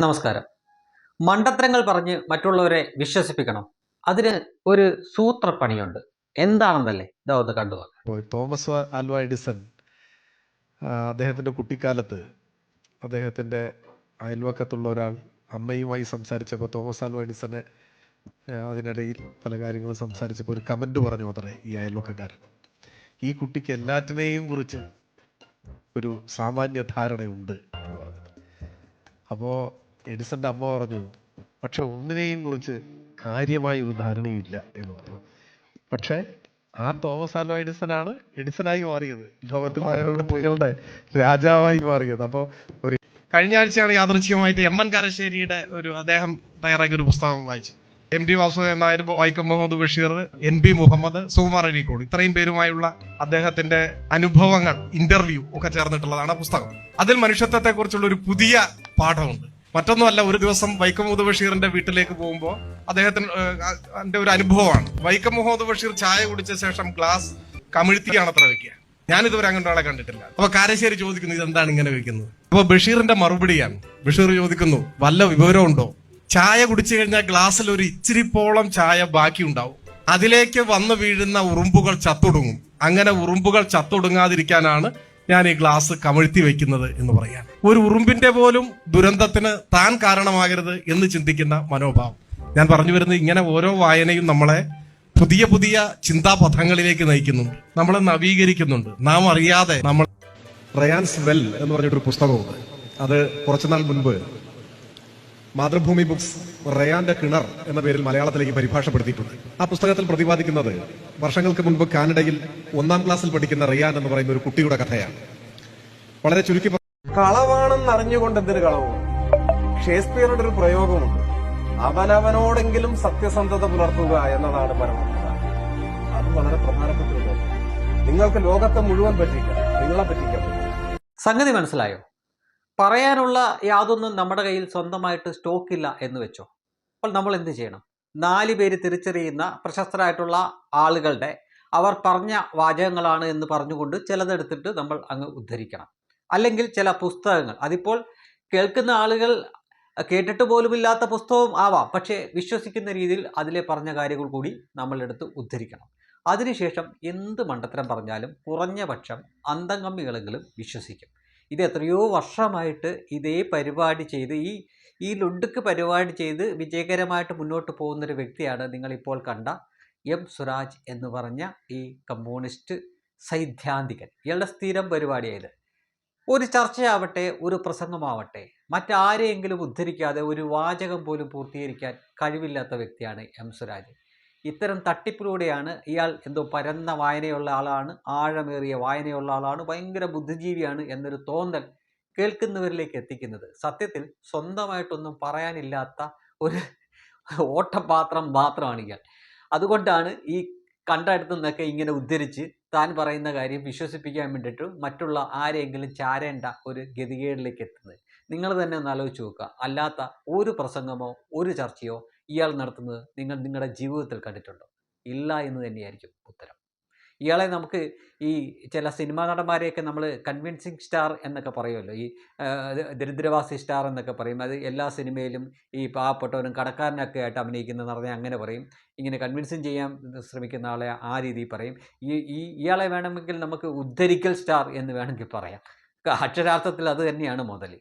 നമസ്കാരം. മണ്ടത്തരങ്ങൾ പറഞ്ഞ് മറ്റുള്ളവരെ വിശ്വസിപ്പിക്കണം. അതിന് ഒരു സൂത്രപ്പണിയുണ്ട്. എന്താണെന്നല്ലേ ഇതാ ഒന്ന് കണ്ടു. തോമസ് ആൽവാ എഡിസൺ അദ്ദേഹത്തിന്റെ കുട്ടിക്കാലത്ത് അദ്ദേഹത്തിന്റെ അയൽവക്കത്തുള്ള ഒരാൾ അമ്മയുമായി സംസാരിച്ചപ്പോൾ തോമസ് ആൽവ എഡിസനെ ആ, അതിനിടയിൽ പല കാര്യങ്ങളും സംസാരിച്ചപ്പോൾ ഒരു കമന്റ് പറഞ്ഞു അത്രേ ഈ അയൽവക്കക്കാരൻ. ഈ കുട്ടിക്ക് എല്ലാറ്റിനെയും കുറിച്ച് ഒരു സാമാന്യ ധാരണയുണ്ട് അപ്പോൾ എഡിസന്റെ അമ്മ പറഞ്ഞു പക്ഷെ ഒന്നിനെയും കുറിച്ച് കാര്യമായ ഒരു ധാരണയില്ല എന്ന് പറഞ്ഞു. പക്ഷേ ആ തോമസ് ആൽവ എഡിസൺ ആണ് എഡിസനായി മാറിയത് ലോകത്ത് മലയാളികളുടെ രാജാവായി മാറിയത്. അപ്പോൾ ഒരു കഴിഞ്ഞ ആഴ്ചയാണ് യാദൃച്ഛികമായിട്ട് എം എൻ കരശ്ശേരിയുടെ ഒരു അദ്ദേഹം തയ്യാറാക്കിയ ഒരു പുസ്തകം വായിച്ചു M T Vasudevan Nair Vaikom Muhammad Basheer N B Muhammad Sukumar Areekode ഇത്രയും പേരുമായുള്ള അദ്ദേഹത്തിന്റെ അനുഭവങ്ങൾ ഇന്റർവ്യൂ ഒക്കെ ചേർന്നിട്ടുള്ളതാണ് പുസ്തകം. അതിൽ മനുഷ്യത്വത്തെ കുറിച്ചുള്ള ഒരു പുതിയ പാഠമുണ്ട്. മറ്റൊന്നുമല്ല ഒരു ദിവസം വൈക്കം മുഹമ്മദ് ബഷീറിന്റെ വീട്ടിലേക്ക് പോകുമ്പോൾ അദ്ദേഹത്തിന് എന്റെ ഒരു അനുഭവമാണ്. വൈക്കം മുഹമ്മദ് ബഷീർ ചായ കുടിച്ച ശേഷം ഗ്ലാസ് കമിഴ്ത്തിയാണ് അത്ര വെക്കുക. ഞാൻ ഇതുവരെ അങ്ങനെ ഒരാളെ കണ്ടിട്ടില്ല. അപ്പൊ കാരശ്ശേരി ചോദിക്കുന്നു ഇത് എന്താണ് ഇങ്ങനെ വെക്കുന്നത്? അപ്പൊ ബഷീറിന്റെ മറുപടിയാണ്. ബഷീർ ചോദിക്കുന്നു വല്ല വിവരമുണ്ടോ? ചായ കുടിച്ചു കഴിഞ്ഞാൽ ഗ്ലാസ്സിൽ ഒരു ഇച്ചിരിപ്പോളം ചായ ബാക്കി ഉണ്ടാവും. അതിലേക്ക് വന്നു വീഴുന്ന ഉറുമ്പുകൾ ചത്തൊടുങ്ങും. അങ്ങനെ ഉറുമ്പുകൾ ചത്തൊടുങ്ങാതിരിക്കാനാണ് ഞാൻ ഈ ഗ്ലാസ് കമഴ്ത്തി വെക്കുന്നത് എന്ന് പറയാൻ ഒരു ഉറുമ്പിന്റെ പോലും ദുരന്തത്തിന് താൻ കാരണമാകരുത് എന്ന് ചിന്തിക്കുന്ന മനോഭാവം. ഞാൻ പറഞ്ഞു വരുന്നത് ഇങ്ങനെ ഓരോ വായനയും നമ്മളെ പുതിയ പുതിയ ചിന്താപഥങ്ങളിലേക്ക് നയിക്കുന്നുണ്ട്. നമ്മളെ നവീകരിക്കുന്നുണ്ട്. നാം അറിയാതെ നമ്മൾ റയാൻസ് വെൽ എന്ന് പറഞ്ഞിട്ടൊരു പുസ്തകമുണ്ട്. അത് കുറച്ചുനാൾ മുൻപ് മാതൃഭൂമി ബുക്സ് റയാന്റെ കിണർ എന്ന പേരിൽ മലയാളത്തിലേക്ക് പരിഭാഷപ്പെടുത്തിയിട്ടുണ്ട്. ആ പുസ്തകത്തിൽ പ്രതിപാദിക്കുന്നത് വർഷങ്ങൾക്ക് മുൻപ് കാനഡയിൽ ഒന്നാം ക്ലാസ്സിൽ പഠിക്കുന്ന റയാൻ എന്ന് പറയുന്ന ഒരു കുട്ടിയുടെ കഥയാണ്. വളരെ ചുരുക്കി കളവാണെന്ന് അറിഞ്ഞുകൊണ്ട് എന്തൊരു കളവും? ഷേക്സ്പിയറുടെ ഒരു പ്രയോഗമുണ്ട്. അവനവനോടെങ്കിലും സത്യസന്ധത പുലർത്തുക എന്നതാണ് പരമപ്രധാനം അത് വളരെ പ്രധാനപ്പെട്ട ഒരു നിങ്ങൾക്ക് ലോകത്തെ മുഴുവൻ പറ്റിക്കാം. നിങ്ങളെ പറ്റിക്കാം. സംഗതി മനസ്സിലായോ? പറയാനുള്ള യാതൊന്നും നമ്മുടെ കയ്യിൽ സ്വന്തമായിട്ട് സ്റ്റോക്ക് ഇല്ല എന്ന് വെച്ചോ? അപ്പോൾ നമ്മൾ എന്ത് ചെയ്യണം? നാല് പേര് തിരിച്ചറിയുന്ന പ്രശസ്തരായിട്ടുള്ള ആളുകളുടെ അവർ പറഞ്ഞ വാചകങ്ങളാണ് എന്ന് പറഞ്ഞുകൊണ്ട് ചിലതെടുത്തിട്ട് നമ്മൾ അങ്ങ് ഉദ്ധരിക്കണം. അല്ലെങ്കിൽ ചില പുസ്തകങ്ങൾ. അതിപ്പോൾ കേൾക്കുന്ന ആളുകൾ കേട്ടിട്ട് പോലുമില്ലാത്ത പുസ്തകവും ആവാം. പക്ഷേ വിശ്വസിക്കുന്ന രീതിയിൽ അതിലെ പറഞ്ഞ കാര്യങ്ങൾ കൂടി നമ്മളെടുത്ത് ഉദ്ധരിക്കണം. അതിനുശേഷം എന്ത് മണ്ടത്തരം പറഞ്ഞാലും കുറഞ്ഞ പക്ഷം അന്തംകമ്മികളെങ്കിലും വിശ്വസിക്കും. ഇത് എത്രയോ വർഷമായിട്ട് ഇതേ പരിപാടി ചെയ്ത് ഈ ഈ ലുഡുക്ക് പരിപാടി ചെയ്ത് വിജയകരമായിട്ട് മുന്നോട്ട് പോകുന്നൊരു വ്യക്തിയാണ് നിങ്ങളിപ്പോൾ കണ്ട എം സുരാജ് എന്ന് പറഞ്ഞ ഈ കമ്മ്യൂണിസ്റ്റ് സൈദ്ധാന്തികൻ. ഇയാളുടെ സ്ഥിരം പരിപാടിയായത്. ഒരു ചർച്ചയാവട്ടെ ഒരു പ്രസംഗമാവട്ടെ മറ്റാരെയെങ്കിലും ഉദ്ധരിക്കാതെ ഒരു വാചകം പോലും പൂർത്തീകരിക്കാൻ കഴിവില്ലാത്ത വ്യക്തിയാണ് എം സുരാജ്. ഇത്തരം തട്ടിപ്പിലൂടെയാണ് ഇയാൾ എന്തോ പരന്ന വായനയുള്ള ആളാണ് ആഴമേറിയ വായനയുള്ള ആളാണ് ഭയങ്കര ബുദ്ധിജീവിയാണ് എന്നൊരു തോന്നൽ കേൾക്കുന്നവരിലേക്ക് എത്തിക്കുന്നത്. സത്യത്തിൽ സ്വന്തമായിട്ടൊന്നും പറയാനില്ലാത്ത ഒരു ഓട്ടപാത്രം മാത്രമാണ് ഇയാൾ. അതുകൊണ്ടാണ് ഈ കണ്ടടുത്തു നിന്നൊക്കെ ഇങ്ങനെ ഉദ്ധരിച്ച് താൻ പറയുന്ന കാര്യം വിശ്വസിപ്പിക്കാൻ വേണ്ടിയിട്ട് മറ്റുള്ള ആരെങ്കിലും ചാരേണ്ട ഒരു ഗതികേടിലേക്ക് എത്തുന്നത്. നിങ്ങൾ തന്നെ ഒന്ന് ആലോചിച്ച് നോക്കുക. അല്ലാത്ത ഒരു പ്രസംഗമോ ഒരു ചർച്ചയോ ഇയാൾ നടത്തുന്നത് നിങ്ങൾ നിങ്ങളുടെ ജീവിതത്തിൽ കണ്ടിട്ടുണ്ടോ? ഇല്ല എന്ന് തന്നെയായിരിക്കും ഉത്തരം. ഇയാളെ നമുക്ക് ഈ ചില സിനിമാ നടന്മാരെയൊക്കെ നമ്മൾ കൺവിൻസിങ് സ്റ്റാർ എന്നൊക്കെ പറയുമല്ലോ. ഈ ദരിദ്രവാസി സ്റ്റാർ എന്നൊക്കെ പറയും. അത് എല്ലാ സിനിമയിലും ഈ പാവപ്പെട്ടവരും കടക്കാരനൊക്കെ ആയിട്ട് അഭിനയിക്കുന്ന പറഞ്ഞാൽ അങ്ങനെ പറയും. ഇങ്ങനെ കൺവിൻസിങ് ചെയ്യാൻ ശ്രമിക്കുന്ന ആളെ ആ രീതിയിൽ പറയും. ഈ ഈ ഇയാളെ വേണമെങ്കിൽ നമുക്ക് ഉദ്ധരിക്കൽ സ്റ്റാർ എന്ന് വേണമെങ്കിൽ പറയാം. അക്ഷരാർത്ഥത്തിൽ അത് തന്നെയാണ് മുതൽ